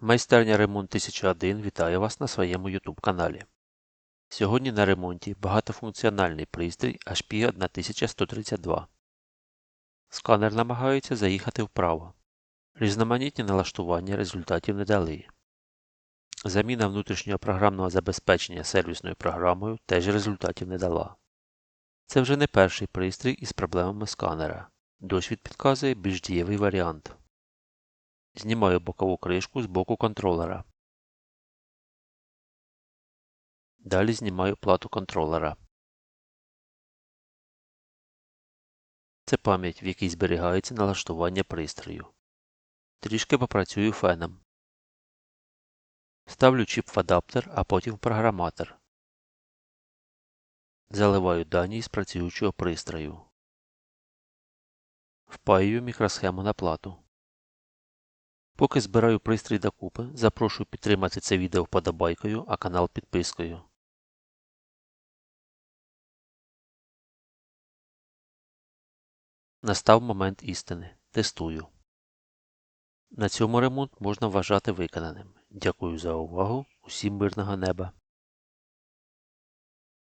Майстерня Ремонт 1001 вітає вас на своєму YouTube каналі. Сьогодні на ремонті багатофункціональний пристрій HP 1132. Сканер намагається заїхати вправо. Різноманітні налаштування результатів не дали. Заміна внутрішнього програмного забезпечення сервісною програмою теж результатів не дала. Це вже не перший пристрій із проблемами сканера. Досвід підказує більш дієвий варіант. Знімаю бокову кришку з боку контролера. Далі знімаю плату контролера. Це пам'ять, в якій зберігається налаштування пристрою. Трішки попрацюю феном. Ставлю чіп в адаптер, а потім в програматор. Заливаю дані з працюючого пристрою. Впаюю мікросхему на плату. Поки збираю пристрій докупи, запрошую підтримати це відео вподобайкою, а канал підпискою. Настав момент істини. Тестую. На цьому ремонт можна вважати виконаним. Дякую за увагу. Усім мирного неба.